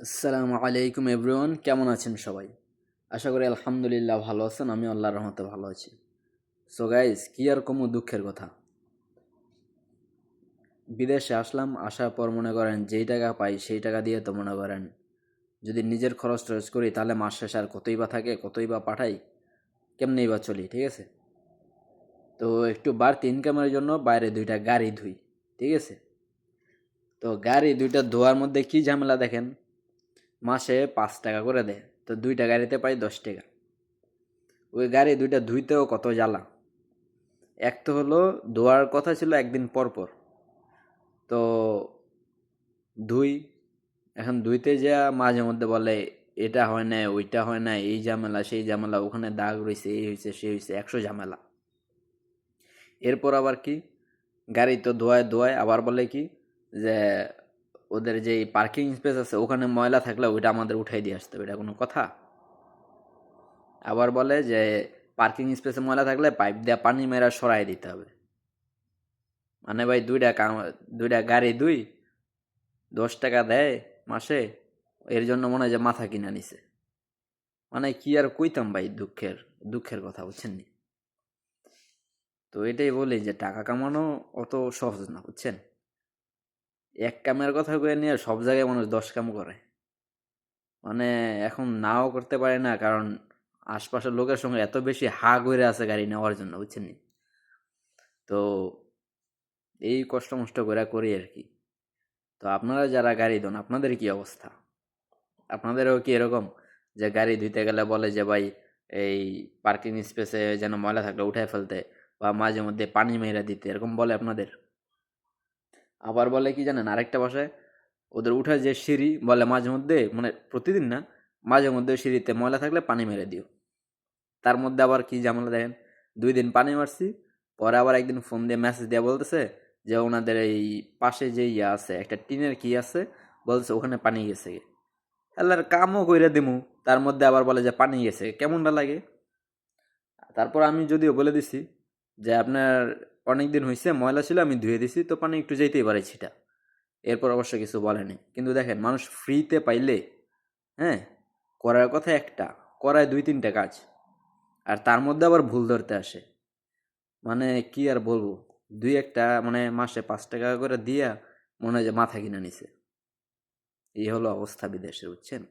আসসালামু আলাইকুম এভরিওয়ান, কেমন আছেন সবাই? আশা করি আলহামদুলিল্লাহ ভালো আছেন আমি আল্লাহর রহমতে ভালো আছি। সো গাইজ কি আর কমু দুঃখের কথা? বিদেশে আসলাম, আসার পর মনে করেন যেই টাকা পাই সেই টাকা দিয়ে তো মনে করেন যদি নিজের খরচ টরচ করি তাহলে মাস শেষে আর কতই বা থাকে, কতই বা পাঠাই, কেমনেই বা চলি, ঠিক আছে? তো একটু বাড়তি ইনকামের জন্য বাইরে দুইটা গাড়ি ধুই, ঠিক আছে? তো গাড়ি দুইটা ধোয়ার মধ্যে কি ঝামেলা দেখেন? মাসে পাঁচ টাকা করে দেয়। তো দুইটা গাড়িতে পাই দশ টাকা। ওই গাড়ি দুইটা ধুইতেও কত জ্বালা। এক তো হলো ধোয়ার কথা ছিল একদিন পর পর। তো ধুই, এখন ধুইতে যা মাঝে মধ্যে বলে, এটা হয় না, ওইটা হয় না, এই ঝামেলা, সেই ঝামেলা, ওখানে দাগ রয়েছে এই হয়েছে সেই হয়েছে একশো ঝামেলা। এরপর আবার কি, গাড়ি তো ধোয়ায় ধোয়ায় আবার বলে কি যে ওদের যে পার্কিং স্পেস আছে, ওখানে ময়লা থাকলে ওইটা আমাদের উঠাই দিয়ে আসতে হবে, এটা কোনো কথা? আবার বলে যে পার্কিং স্পেসে ময়লা থাকলে পাইপ দিয়ে পানি মেরা সরাই দিতে হবে। মানে ভাই দুইটা কাম দুইটা গাড়ি দুই, দশ টাকা দেয় মাসে, এর জন্য মনে হয় যে মাথা কিনা নিছে। মানে কি আর কইতাম ভাই, দুঃখের দুঃখের কথা, বুঝছেন তো এটাই বলি যে, টাকা কামানো অত সহজ না, বুঝছেন? এক কামের কথা কয়ে নিয়ে সব জায়গায় মানুষ দশ কাম করে। মানে এখন নাও করতে পারে না, কারণ আশপাশের লোকের সঙ্গে এত বেশি হা করে আছে গাড়ি নেওয়ার জন্য, বুঝছেন তো এই কষ্ট মষ্ট করে করি আর কি। তো আপনারা যারা গাড়ি দেন, আপনাদের কি অবস্থা? আপনাদেরও কি এরকম যে গাড়ি ধুইতে গেলে বলে যে, ভাই, এই পার্কিং স্পেসে যেন ময়লা থাকলে উঠায় ফেলতে বা মাঝে মধ্যে পানি মেরে দিতে, এরকম বলে আপনাদের? আবার বলে কি জানেন? আরেকটা ভাষায়, ওদের উঠে যে সিঁড়ি বলে মাঝে মধ্যে মানে প্রতিদিন না, মাঝে মধ্যে সিঁড়িতে ময়লা থাকলে পানি মেরে দিও। তার মধ্যে আবার কি ঝামেলা দেখেন? দুই দিন পানি মারছি, পরে আবার একদিন ফোন দিয়ে মেসেজ দিয়ে বলতেছে যে ওনাদের এই পাশে যে ইয়ে আছে, একটা টিনের কি আছে বলছে ওখানে পানি গেছে। আল্লাহর কামও কইরা দিমু, তার মধ্যে আবার বলে যে পানি গেছে, কেমনটা লাগে? তারপর আমি যদিও বলে দিছি যে আপনার অনেক দিন হয়েছে ময়লা ছিল, আমি ধুয়ে দিছি, তো পানি একটু যেতেই পারে ছিটা এরপর অবশ্য কিছু বলেনি কিন্তু দেখেন, মানুষ ফ্রিতে পাইলে হ্যাঁ করার কথা একটা, করায় দুই তিনটা কাজ। আর তার মধ্যে আবার ভুল ধরতে আসে। মানে কি আর বলব, দুই একটা মানে মাসে পাঁচ টাকা করে দিয়া মনে হয় যে মাথা কিনে নিছে। এই হলো অবস্থা বিদেশে, বুঝছেন?